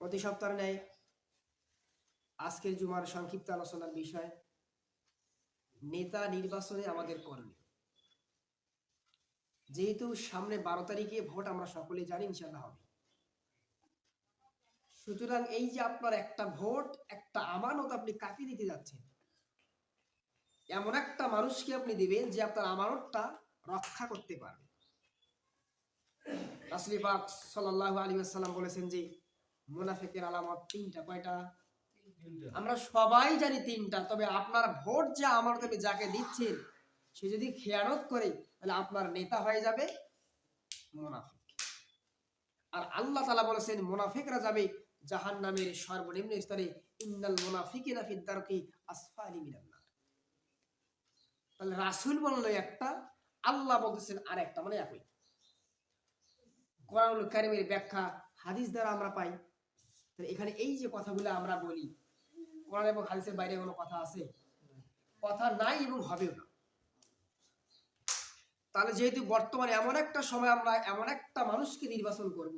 প্রতি সপ্তাহে নেয়। আজকের জুমার সংক্ষিপ্ত আলোচনার বিষয়, নেতা নির্বাচনে আমাদের করণীয়। যেহেতু সামনে বারো তারিখে ভোট আমরা সকলে জানি ইনশাল্লাহ হবে। সুতরাং এই যে আপনার একটা ভোট, একটা আমানত আপনি কাকে দিতে যাচ্ছেন? এমন একটা মানুষকে আপনি দিবেন যে আপনার আমানতটা রক্ষা করতে পারবে। রাসুল পাক সাল্লাহ আলী আসসালাম বলেছেন যে মুনাফেকের আলামত তিনটা কয়টা? আমরা সবাই জানি তিনটা তবে আপনার ভোট যে আমার তবে যাকে দিচ্ছেন সে যদি খেয়ানত করে তাহলে আপনার নেতা হয়ে যাবে মোনাফিক। আর আল্লাহ তালা বলেছেন মোনাফিকরা যাবে জাহান নামের সর্বনিম্ন স্তরে। ইন্নাল মোনাফিকিনা ফিদ্দারকি আসফালি মিনান নার। তাহলে রাসূল বলল একটা আল্লাহ বলতেছেন আর একটা মানে একই। কোরআনুল কারিমের ব্যাখ্যা হাদিস দ্বারা আমরা পাই এখানে এই যে কথাগুলো আমরা বলি, কোরআন এবং হাদিসের বাইরে কোনো কথা আছে? কথা নাই এবং হবেও না। তাহলে যেহেতু বর্তমানে এমন একটা সময় আমরা এমন একটা মানুষকে নির্বাচন করব,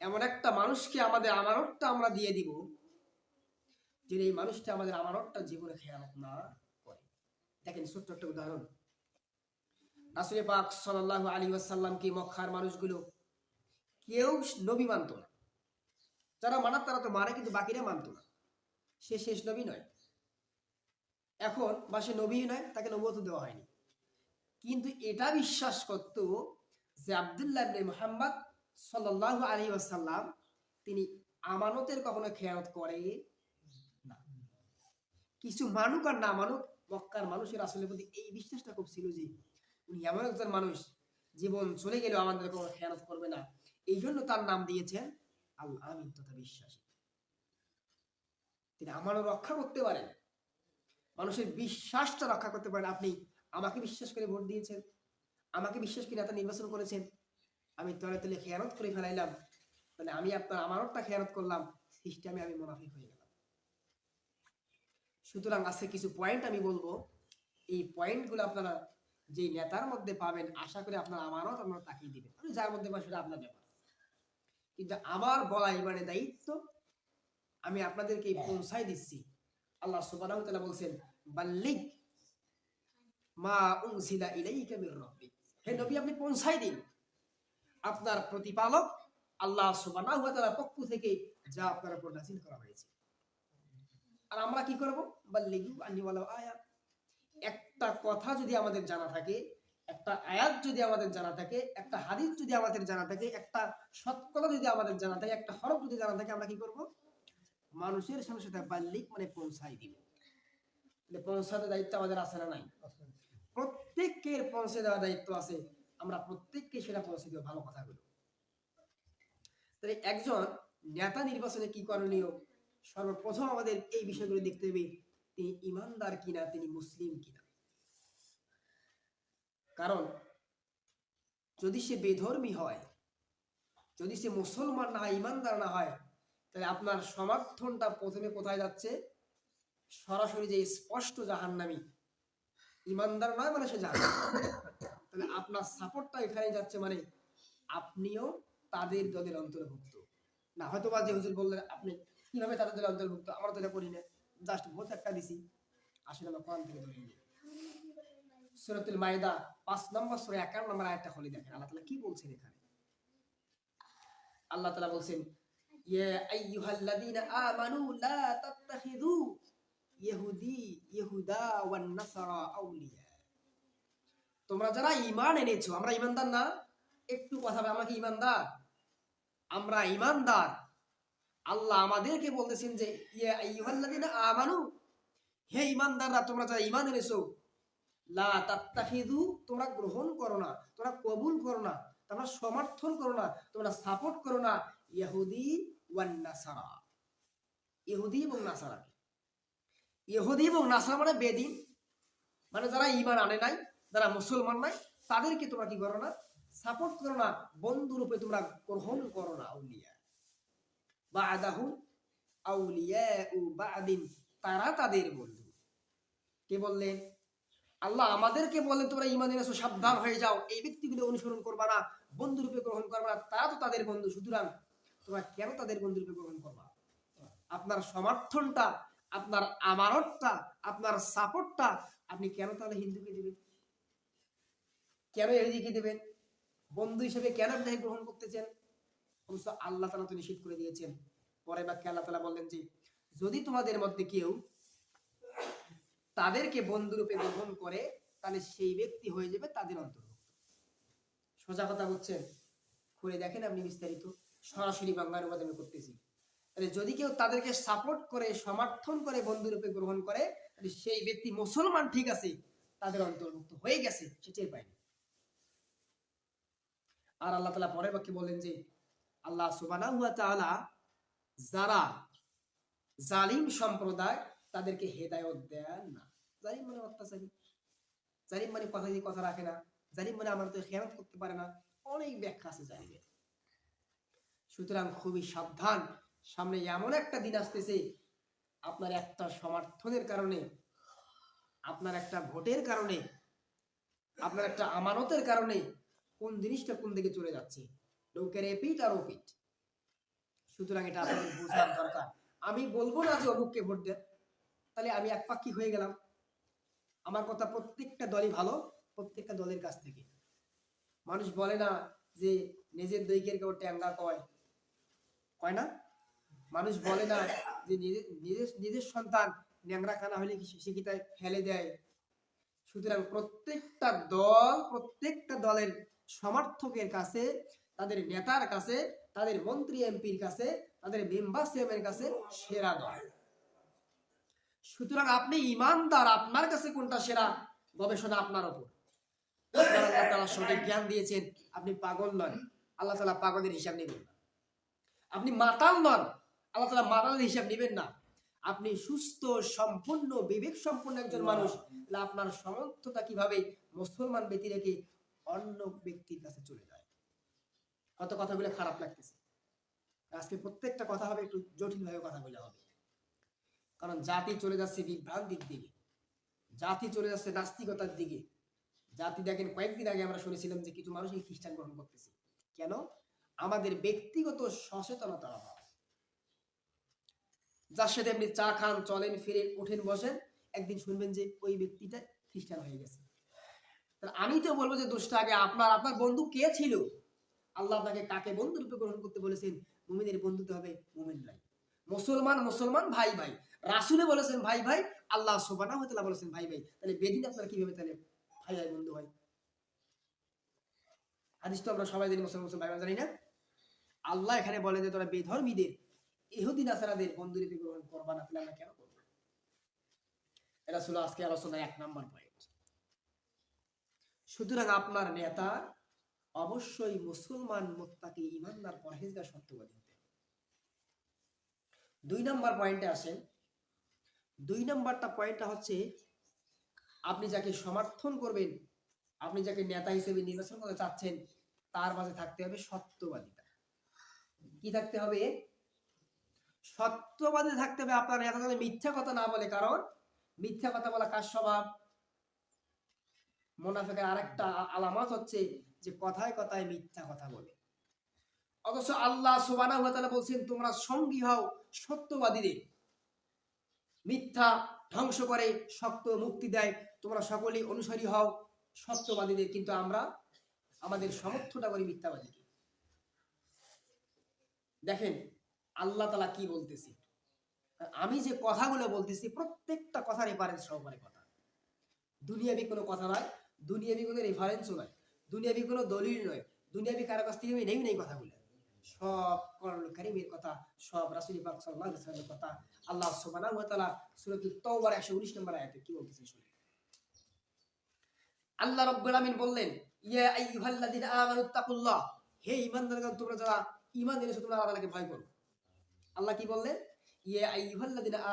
এমন একটা মানুষকে আমাদের আমানতটা আমরা দিয়ে দিব, যে এই মানুষটা আমাদের আমানতটা জীবনে খেয়ানত না করে। দেখেন ছোট্ট একটা উদাহরণ। রাসুল পাক সাল্লাহ আলী ওয়াসাল্লামকে মক্কার মানুষগুলো কেউ নবী মানত না। যারা মানাত তারা তো মানে কিন্তু বাকিরা মানত না। সে শেষ নবী নয়। এখন বা সে নবী নয়, তাকে নবত দেওয়া হয়নি। কিন্তু এটা বিশ্বাস করত যে আবদুল্লাহ মুহাম্মদ সাল্লাল্লাহু আলাইহি ওয়াসাল্লাম, তিনি আমানতের কখনো খেয়ানত করে না। কিছু মানুক আর না মানুক, মক্কার মানুষের আসলে প্রতি এই বিশ্বাসটা খুব ছিল যে উনি এমন একজন মানুষ, জীবন চলে গেলেও আমাদের কোনো খেয়ানত করবে না। এই জন্য তার নাম দিয়েছেন আল আমিন তথা বিশ্বাসী। তিনি আমারও রক্ষা করতে পারেন। মানুষের বিশ্বাসটা রক্ষা করতে পারেন। আপনি আমাকে বিশ্বাস করে ভোট দিয়েছেন। আমাকে বিশ্বাস করে নেতা নির্বাচন করেছেন। আমি তলে তলে খেয়ানত করে ফেলাইলাম। তাহলে আমি আপনার আমারটা খেয়ানত করলাম। সিস্টেমে আমি মুনাফিক হয়ে গেলাম। সুতরাং আজকে কিছু পয়েন্ট আমি বলব। এই পয়েন্টগুলো আপনারা যে নেতার মধ্যে পাবেন, আশা করি আপনার আমানত আপনারা তাকিয়ে দিবেন। যার মধ্যে পাই সেটা আপনার ব্যাপার। কিন্তু আমার বলা এবারে দায়িত্ব। আমি আপনাদেরকে পৌঁছাই দিচ্ছি। আল্লাহ ওয়া বলছেন বাল্লিক মা উনসিলা ইলাইকা মির রাব্বিক হে নবী আপনি পৌঁছাই দিন। আপনার প্রতিপালক আল্লাহ সুবহানাহু ওয়া তাআলার পক্ষ থেকে যা আপনার উপর নাযিল করা হয়েছে। আর আমরা কি করব? বাল্লিগু আন্নি ওয়ালাউ আয়া। একটা কথা যদি আমাদের জানা থাকে একটা আয়াত যদি আমাদের জানা থাকে, একটা হাদিস যদি আমাদের জানা থাকে, একটা সৎকথা যদি আমাদের জানা থাকে, একটা হরফ যদি জানা থাকে, আমরা কি করব? মানুষের সামনে সেটা বাল্লিক মানে পৌঁছাই দিব। পৌঁছাতে দায়িত্ব আমাদের আছে না নাই? প্রত্যেকের পৌঁছে দেওয়ার দায়িত্ব আছে, আমরা প্রত্যেককে সেটা পৌঁছে দেবো ভালো কথাগুলো তাহলে একজন নেতা নির্বাচনে কি করণীয়? সর্বপ্রথম আমাদের এই বিষয়গুলো দেখতে হবে, তিনি ইমানদার কিনা, তিনি মুসলিম কিনা? কারণ যদি সে বেধর্মী হয়, যদি সে মুসলমান না হয় ইমানদার না হয়, তাহলে আপনার সমর্থনটা প্রথমে কোথায় যাচ্ছে? সরাসরি যে স্পষ্ট জাহান্নামী। ইমানদার নয় মানে সে জানে তাহলে আপনার সাপোর্টটা এখানে যাচ্ছে মানে আপনিও তাদের দলের অন্তর্ভুক্ত। না হয়তো বা যে হুজুর বললেন, আপনি কীভাবে তাদের দলের অন্তর্ভুক্ত? আমরা তো এটা করি না। জাস্ট ভোট একটা দিছি। আসলে আমরা কোরআন থেকে ধরে সুরাতুল মাইদা, পাঁচ নম্বর সুরা একান্ন নম্বর আয়াতটা খুলে দেখেন। আল্লাহ তালা কি বলছেন এখানে? আল্লাহ তালা বলছেন আমানু লা ইহুদি, ইহুদা ওয়ান নাসারা আউলিয়া। তোমরা যারা ঈমান এনেছো, আমরা ঈমানদার না? একটু কথা আমরা কি আমরা ঈমানদার। আল্লাহ আমাদেরকে বলতেছেন যে, ইয়া আইয়ুহাল্লাযীনা আমানু, হে ঈমানদাররা, তোমরা যারা ঈমান এনেছো লা তাত্তাখিযু, তোমরা গ্রহণ করো না, তোমরা কবুল করো না, তোমরা সমর্থন করো না, তোমরা সাপোর্ট করো না। ইহুদি ওয়ান নাসারা। ইহুদি এবং নাসারাকে ইহুদি এবং নাসারা মানে বেদিন মানে যারা ইমান আনে নাই, যারা মুসলমান নাই, তাদেরকে তোমরা কি করো না? সাপোর্ট করো না, বন্ধু রূপে তোমরা গ্রহণ করো না আউলিয়া। বা আদাহু আউলিয়া উ বাদিন, তারা তাদের বন্ধু। কে বললেন? আল্লাহ আমাদেরকে বললেন তোমরা ইমান এনেছো সাবধান হয়ে যাও। এই ব্যক্তিগুলো অনুসরণ করবা না, বন্ধু রূপে গ্রহণ করবা না, তারা তো তাদের বন্ধু। সুতরাং তোমরা কেন তাদের বন্ধুরূপে গ্রহণ করবা? আপনার সমর্থনটা, আপনার আমানতটা, আপনার সাপোর্টটা আপনি কেন তাহলে হিন্দুকে দিবেন? কেন এদিকে দেবেন? বন্ধু হিসেবে কেন আপনি গ্রহণ করতেছেন? অবশ্য আল্লাহ তালা তো নিষেধ করে দিয়েছেন। পরে বাক্যে আল্লাহ তালা বললেন যে, যদি তোমাদের মধ্যে কেউ তাদেরকে বন্ধুরূপে গ্রহণ করে, তাহলে সেই ব্যক্তি হয়ে যাবে তাদের অন্তর্ভুক্ত। সোজা কথা বলছেন খুলে দেখেন আপনি বিস্তারিত। সরাসরি বাংলা অনুবাদ আমি করতেছি। তাহলে যদি কেউ তাদেরকে সাপোর্ট করে, সমর্থন করে, বন্ধুরূপে গ্রহণ করে, তাহলে সেই ব্যক্তি মুসলমান ঠিক আছে, তাদের অন্তর্ভুক্ত হয়ে গেছে, সে টের পায়নি আর আল্লাহ তালা পরের বাক্যে বলেন যে, আল্লাহ সুবানা ওয়া তাআলা যারা জালিম সম্প্রদায়, তাদেরকে হেদায়ত দেন না। জালিম মানে অত্যাচারী জালিম মানে কথা দিয়ে কথা রাখে না। জালিম মানে আমার তো খেয়ানত করতে পারে না। অনেক ব্যাখ্যা আছে জালিমের। সুতরাং খুবই সাবধান। সামনে এমন একটা দিন আসতেছে, আপনার একটা সমর্থনের কারণে, আপনার একটা ভোটের কারণে, আপনার একটা আমানতের কারণে কোন জিনিসটা কোন দিকে চলে যাচ্ছে। লোকের এপিট আর ওপিট সুতরাং এটা আপনাদের বোঝার দরকার। আমি বলব না যে অমুককে ভোট দেন। তাহলে আমি এক পাক্ষিক হয়ে গেলাম। আমার কথা প্রত্যেকটা দলই ভালো, প্রত্যেকটা দলের কাছ থেকে। মানুষ বলে না যে নিজের দৈকের কেউ ট্যাঙ্গা কয়। কয় না? মানুষ বলে না যে নিজের নিজের সন্তান ন্যাংরা খানা হলে তাই ফেলে দেয়? সুতরাং প্রত্যেকটা দল, প্রত্যেকটা দলের সমর্থকের কাছে, তাদের নেতার কাছে, তাদের মন্ত্রী এমপির কাছে, তাদের মেম্বার কাছে সেরা দল। সুতরাং আপনি ইমানদার, আপনার কাছে কোনটা সেরা? গবেষণা আপনার ওপর। আল্লাহ তাআলা সঠিক জ্ঞান দিয়েছেন, আপনি পাগল নন। আল্লাহ তাআলা পাগলের হিসাব নেবেন না। আপনি মাতাল নন, আল্লাহ তাআলা মাতালের হিসাব নেবেন না। আপনি সুস্থ, সম্পূর্ণ, বিবেক সম্পন্ন একজন মানুষ। আপনার সমর্থতা কীভাবে মুসলমান ব্যক্তি রেখে অন্য ব্যক্তির কাছে চলে যায়? কত কথাগুলো খারাপ লাগতেছে। আজকে প্রত্যেকটা কথা হবে, একটু জটিল ভাবে কথা বলে হবে। কারণ জাতি চলে যাচ্ছে বিভ্রান্তির দিকে। জাতি চলে যাচ্ছে নাস্তিকতার দিকে। জাতি দেখেন কয়েকদিন আগে আমরা শুনেছিলাম যে কিছু মানুষ এই খ্রিস্টান গ্রহণ করতেছে। কেন? আমাদের ব্যক্তিগত সচেতনতার অভাব। যার সাথে আপনি চা খান, চলেন, ফিরেন, ওঠেন, বসেন, একদিন শুনবেন যে ওই ব্যক্তিটা খ্রিস্টান হয়ে গেছে। আমি তো বলব যে দোষটা আগে আপনার আপনার বন্ধু কে ছিল? আল্লাহ আপনাকে কাকে বন্ধু রূপে গ্রহণ করতে বলেছেন? মুমিনের বন্ধুতে হবে মুমিন ভাই। মুসলমান মুসলমান ভাই ভাই। রাসুলে বলেছেন, ভাই ভাই, আল্লাহ সোবানা হতে বলেছেন, ভাই ভাই, তাহলে বেদিন আপনার কীভাবে তাহলে ভাই ভাই বন্ধু হয়? হাদিস তো আমরা সবাই জানি, মুসলমান মুসলমান, ভাই জানি না। আল্লাহ এখানে বলে যে, তোরা বেধর্মীদের ইহুদিন আসারাদের বন্ধু রূপে গ্রহণ করবা না, তাহলে আমরা কেন করব? এটা ছিল আজকে আলোচনায় এক নাম্বার পয়েন্ট সুতরাং আপনার নেতা অবশ্যই মুসলমান, মোত্তাকি ইমানদার পরহেজগার, সত্যবাদী হতে দুই নাম্বার পয়েন্টে আসেন দুই নাম্বারটা পয়েন্টটা হচ্ছে, আপনি যাকে সমর্থন করবেন, আপনি যাকে নেতা হিসেবে নির্বাচন করতে চাচ্ছেন, তার মাঝে থাকতে হবে সত্যবাদিতা। কি থাকতে হবে? সত্যবাদী থাকতে হবে আপনার নেতা যেন মিথ্যা কথা না বলে, কারণ মিথ্যা কথা বলা কার স্বভাব? মোনাফেকের আরেকটা আলামত হচ্ছে যে কথায় কথায় মিথ্যা কথা বলে। অথচ আল্লাহ তাআলা বলছেন, তোমরা সঙ্গী হও সত্যবাদীদের। মিথ্যা ধ্বংস করে, শক্ত মুক্তি দেয়। তোমরা সকলেই অনুসারী হও। সত্যবাদীদের কিন্তু আমরা আমাদের সমর্থটা করি মিথ্যাবাদীকে। দেখেন, আল্লাহ তালা কি বলতেছি? আমি যে কথাগুলো বলতেছি, প্রত্যেকটা কথা রেফারেন্স সহকারে কথা। দুনিয়াবি কোনো কথা নয়, দুনিয়াবি কোনো রেফারেন্সও নয়, দুনিয়াবি কোনো দলিল নয়, দুনিয়াবি কারও কাছ থেকে আমি নেই নেই কথাগুলো। সব করল কারিমের কথা, সব রাসূল সাল্লাল্লাহু আলাইহি কথা আল্লাহ সুবহানাহু ওয়া তাআলা সূরাতুত তাওবার 119 নম্বর আয়াতে কি বলতেছে শুনে। আল্লাহ রাব্বুল আমিন বললেন, ইয়া আমানু তাকুল্লাহ হে ঈমানদারগণ, তোমরা যারা ঈমান এনেছো, তোমরা ভয় করো। আল্লাহ কি বললেন? ইয়া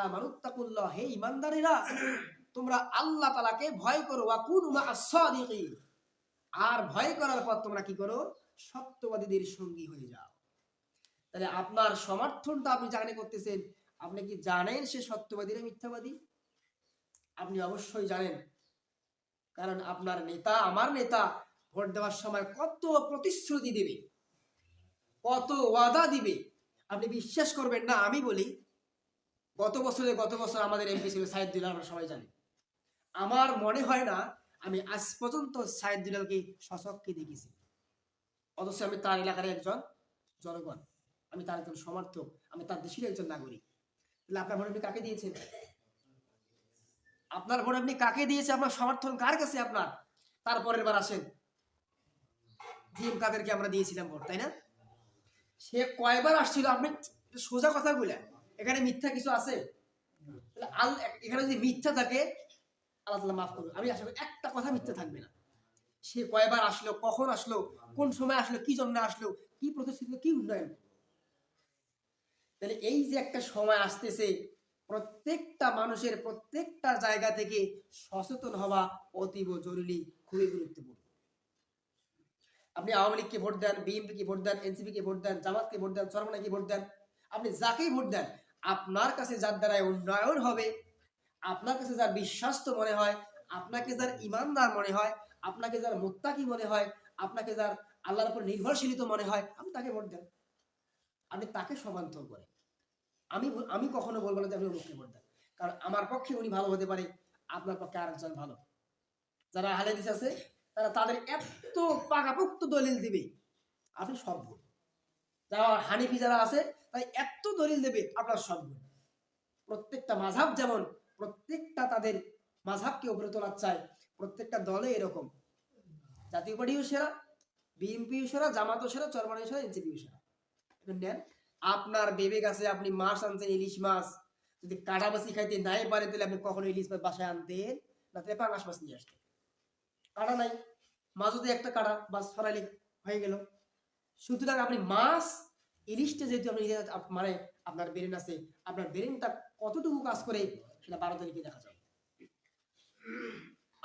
আমানু তাকুল্লাহ হে ঈমানদারেরা, তোমরা আল্লাহ তাআলাকে ভয় করো। ওয়া কুনু আর ভয় করার পর তোমরা কি করো? সত্যবাদীদের সঙ্গী হয়ে যাও। তাহলে আপনার সমর্থনটা আপনি জানে করতেছেন, আপনি কি জানেন সে সত্যবাদী না মিথ্যাবাদী? আপনি অবশ্যই জানেন। কারণ আপনার নেতা, আমার নেতা ভোট দেওয়ার সময় কত প্রতিশ্রুতি দিবে, কত ওয়াদা দিবে, আপনি বিশ্বাস করবেন না, আমি বলি, গত বছরে গত বছর আমাদের এমপি ছিল সাইদ দুলাল আমরা সবাই জানি আমার মনে হয় না, আমি আজ পর্যন্ত সাইদ দুলালকে সশককে দেখেছি। অথচ আমি তার এলাকার একজন জনগণ। আমি তার একজন সমর্থক, আমি তার দেশের একজন নাগরিক। তাহলে আপনার ভোট আপনি কাকে দিয়েছেন? আপনার ভোট আপনি কাকে দিয়েছে? আপনার সমর্থন কার কাছে আপনার? তারপরের বার আসেন। জিএম কাদেরকে আমরা দিয়েছিলাম ভোট, তাই না? সে কয়বার আসছিল? আপনি সোজা কথা বলেন এখানে মিথ্যা কিছু আছে? এখানে যদি মিথ্যা থাকে, আল্লাহ তালা মাফ করবে। আমি আশা করি একটা কথা মিথ্যা থাকবে না। সে কয়বার আসলো, কখন আসলো, কোন সময় আসলো, কি জন্য আসলো, কি প্রতিষ্ঠিত কি উন্নয়ন? তাহলে এই যে একটা সময় আসতেছে, প্রত্যেকটা মানুষের প্রত্যেকটা জায়গা থেকে সচেতন হওয়া অতীব জরুরি, খুবই গুরুত্বপূর্ণ। আপনি আওয়ামী লীগকে ভোট দেন বিএনপি কে ভোট দেন এনসিপি কে ভোট দেন, জামাতকে ভোট দেন চরমনাকে ভোট দেন, আপনি যাকেই ভোট দেন, আপনার কাছে যার দ্বারা উন্নয়ন হবে, আপনার কাছে যার বিশ্বস্ত মনে হয়, আপনাকে যার ইমানদার মনে হয়, আপনাকে যার মুত্তাকি মনে হয়, আপনাকে যার আল্লাহর উপর নির্ভরশীলিত মনে হয়, আপনি তাকে ভোট দেন। আপনি তাকে সমান্তর করে। আমি আমি কখনো বলব না যে আপনি অমুককে ভোট কারণ আমার পক্ষে উনি ভালো হতে পারে, আপনার পক্ষে আরেকজন ভালো। যারা হালেদিস আছে, তারা তাদের এত পাকাপোক্ত দলিল দিবে, আপনি সব ভুল যারা হানিফি যারা আছে তাই এত দলিল দেবে, আপনার সব ভুল প্রত্যেকটা মাঝাব যেমন, প্রত্যেকটা তাদের মাঝাবকে উপরে তোলার চায়, প্রত্যেকটা দলে এরকম। জাতীয় পার্টিও সেরা, বিএনপিও সেরা, জামাতও সেরা, চরমানিও সেরা, এনসিপিও সেরা। নেন আপনার বিবেক আছে আপনি মাছ আনছেন, ইলিশ মাছ। যদি কাটা মাছি খাইতে নাই পারে, তাহলে আপনি কখনো ইলিশ মাছ বাসায় আনতেন না, তাহলে পাঙাশ মাছ নিয়ে আসতেন। কাটা নাই। মাছ যদি একটা কাটা, বাস ফরাইলে হয়ে গেল। সুতরাং আপনি মাছ, ইলিশটা যেহেতু আপনি মানে আপনার ব্রেন আছে, আপনার ব্রেনটা কতটুকু কাজ করে, সেটা বারো তারিখে দেখা যাবে।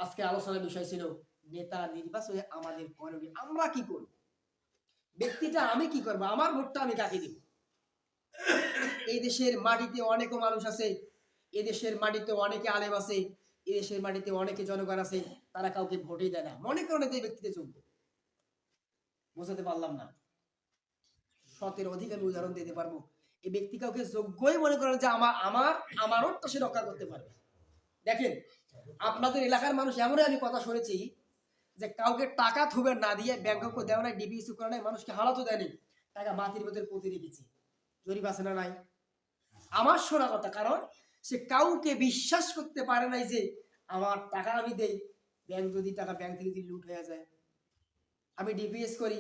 আজকে আলোচনার বিষয় ছিল, নেতা নির্বাচনে আমাদের করণীয় আমরা কি করব? ব্যক্তিটা আমি কি করব? আমার ভোটটা আমি কাকে দিব? এই দেশের মাটিতে অনেক মানুষ আছে এই দেশের মাটিতে অনেকে আলেম আছে এই দেশের মাটিতে অনেকে জনগণ আছে, তারা কাউকে ভোটই দেয় না। মনে করে এই ব্যক্তিতে যোগ্য বোঝাতে পারলাম না। সতের অধিক আমি উদাহরণ দিতে পারব। এই ব্যক্তি কাউকে যোগ্যই মনে করেন যে আমার আমার আমারও তো সে রক্ষা করতে পারবে। দেখেন, আপনাদের এলাকার মানুষ এমনই আমি কথা শুনেছি যে কাউকে টাকা থুবে না দিয়ে ব্যাংকক দেওয়া নাই ডিবি ইস্যু করা নাই মানুষকে হালাতও দেয়নি। টাকা মাটির মধ্যে পুঁতে রেখেছি। জরিপ আছে না নাই? আমার শোনা কথা কারণ সে কাউকে বিশ্বাস করতে পারে নাই যে আমার টাকা আমি দেই। ব্যাংক যদি টাকা ব্যাংক থেকে যদি লুট হয়ে যায়। আমি ডিপিএস করি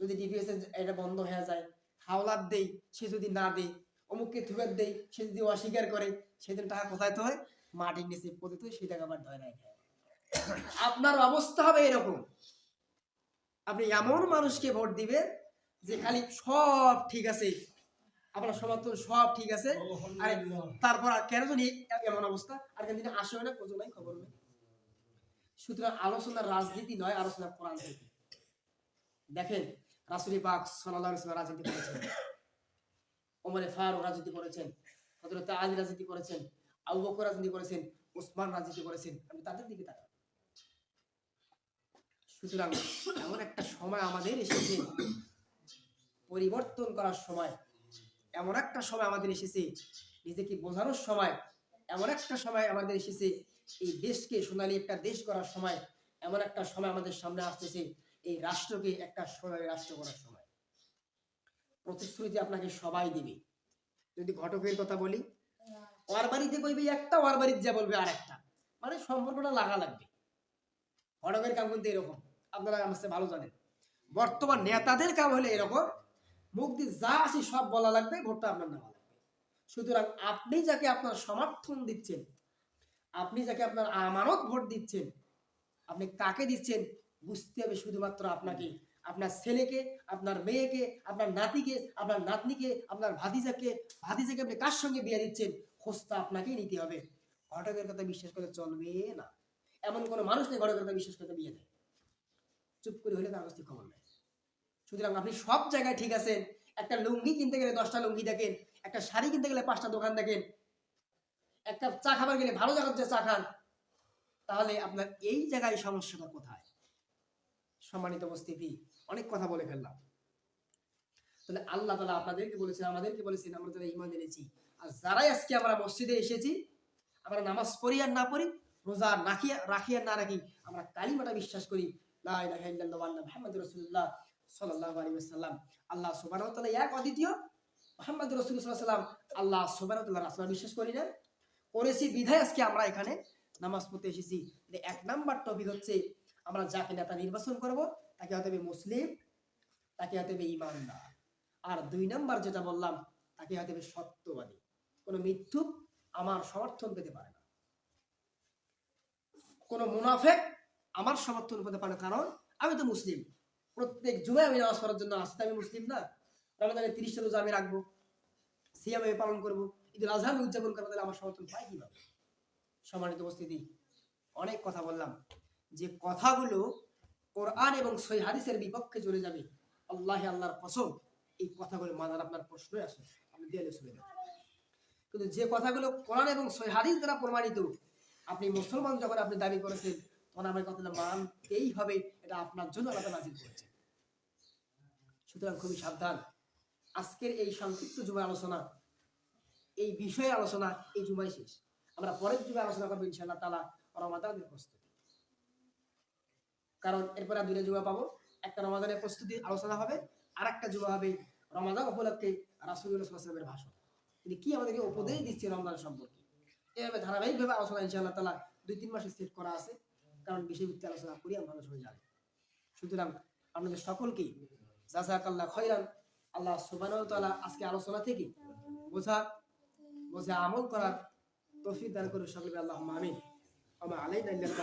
যদি ডিপিএস এটা বন্ধ হয়ে যায়। হাওলাত দেই সে যদি না দেয় অমুককে থুবের দেই সে যদি অস্বীকার করে সেদিন টাকা কোথায় তো হয় মাটির নিচে পতিত হয়, সেই টাকা আবার ধরে রাখে আপনার অবস্থা হবে এরকম। আপনি এমন মানুষকে ভোট দিবেন যে খালি সব ঠিক আছে আপনার সমর্থন সব ঠিক আছে আরে তারপর আর কেন জানি এমন অবস্থা? আর কেন দিনে আসে না খোঁজ নাই খবর নেই। সুতরাং আলোচনার রাজনীতি নয় আলোচনা কোরআন থেকে। দেখেন রাসুলি পাক সাল্লাল্লাহু আলাইহি ওয়াসাল্লাম রাজনীতি করেছেন। ওমরে ফারুক রাজনীতি করেছেন হযরত আলী রাজনীতি করেছেন আবু বকর রাজনীতি করেছেন ওসমান রাজনীতি করেছেন। আমি তাদের দিকে তাকাই সুতরাং এমন একটা সময় আমাদের এসেছে। পরিবর্তন করার সময়, এমন একটা সময় আমাদের এসেছে। নিজেকে বোঝানোর সময়, এমন একটা সময় আমাদের এসেছে। এই দেশকে সোনালী একটা দেশ করার সময়, এমন একটা সময় আমাদের সামনে আসতেছে। এই রাষ্ট্রকে একটা সোনালী রাষ্ট্র করার সময়। প্রতিশ্রুতি আপনাকে সবাই দিবে। যদি ঘটকের কথা বলি ওর বাড়িতে কইবে একটা ওর বাড়িতে যা বলবে আর একটা মানে সম্পর্কটা লাগা লাগবে। ঘটকের কাম কিন্তু এরকম। আপনারা ভালো জানেন। বর্তমান নেতাদের কাম হলে এরকম, মুখ দিয়ে যা আসি সব বলা লাগবে, ভোটটা আপনার নেওয়া লাগবে। সুতরাং আপনি যাকে আপনার সমর্থন দিচ্ছেন, আপনি যাকে আপনার আমানত ভোট দিচ্ছেন, আপনি কাকে দিচ্ছেন, বুঝতে হবে শুধুমাত্র আপনাকে। আপনার ছেলেকে, আপনার মেয়েকে, আপনার নাতিকে, আপনার নাতনিকে, আপনার ভাতিজাকে ভাতিজাকে আপনি কার সঙ্গে বিয়ে দিচ্ছেন, খোঁজটা আপনাকেই নিতে হবে। ঘটকের কথা বিশ্বাস করে চলবে না। এমন কোনো মানুষ নেই ঘটকের কথা বিশ্বাস করে বিয়ে দেয় চুপ করে হলে তার কাছ থেকে খবর নেয়। সুতরাং আপনি সব জায়গায় ঠিক আছেন। একটা লুঙ্গি কিনতে গেলে দশটা লুঙ্গি দেখেন, একটা শাড়ি কিনতে গেলে পাঁচটা দোকান দেখেন, একটা চা খাবার গেলে ভালো জায়গার চা খান, তাহলে আপনার এই জায়গায় সমস্যাটা কোথায়? সম্মানিত উপস্থিতি, অনেক কথা বলে ফেললাম। তাহলে আল্লাহ তালা আপনাদেরকে বলেছেন, আমাদেরকে বলেছেন, আমরা তারা ইমান এনেছি, আর যারাই আজকে আমরা মসজিদে এসেছি, আমরা নামাজ পড়ি আর না পড়ি, রোজা রাখি রাখি আর না রাখি, আমরা কালিমাটা বিশ্বাস করি আমরা এখানে নামাজ পড়তে এসেছি। এক নাম্বার টপিক হচ্ছে আমরা যাকে নেতা নির্বাচন করব, তাকে হতে হবে মুসলিম, তাকে হতে হবে ইমানদার। আর দুই নাম্বার যেটা বললাম, তাকে হতে হবে সত্যবাদী। কোনো মিথ্যুক আমার সমর্থন পেতে পারে না। কোনো মুনাফেক আমার সমর্থন পেতে পারে কারণ আমি তো মুসলিম। প্রত্যেক জুমায় আমি নামাজ পড়ার জন্য আসতে আমি মুসলিম না। রমাদানের তিরিশটা রোজা আমি রাখব, সিয়াম আমি পালন করব, ঈদুল আজহা আমি উদযাপন করব, তাহলে আমার সমর্থন পাই কীভাবে? সম্মানিত উপস্থিতি, অনেক কথা বললাম। যে কথাগুলো কোরআন এবং সই হাদিসের বিপক্ষে চলে যাবে, আল্লাহ আল্লাহর কসম, এই কথাগুলো মানার আপনার প্রশ্নই আসে। আপনি দেয়ালে যান। কিন্তু যে কথাগুলো কোরআন এবং সই হাদিস দ্বারা প্রমাণিত, আপনি মুসলমান যখন আপনি দাবি করেছেন হবে, এটা আপনার জন্য আল্লাহ নাজিল সুতরাং খুবই সাবধান। আজকের এই সংক্ষিপ্ত আলোচনা, এই বিষয়ে আলোচনা, এই শেষ। আমরা পরের যুগে আলোচনা করব তালা রমাদানের প্রস্তুতি। কারণ এরপরে দুইটা যুবা পাবো। একটা রমাদানের প্রস্তুতি আলোচনা হবে আর একটা যুবা হবে রমাদান উপলক্ষে রাসুলের ভাষণ। তিনি কি আমাদেরকে উপদেশ দিচ্ছে রমজান সম্পর্কে? এভাবে ধারাবাহিকভাবে আলোচনা ইনশাআল্লাহ তালা দুই তিন মাসে সেট করা আছে। কারণ বিষয়ভিত্তিক আলোচনা করি আমরা সবাই জানি। সুতরাং আপনাদের সকলকেই জাজাকাল্লাহ খয়রান। আল্লাহ তাআলা আজকে আলোচনা থেকে বোঝা বোঝা আমল করার তফিদ দান করে সকলকে আল্লাহ আমিন। আমা আলাইনা ইল্লাল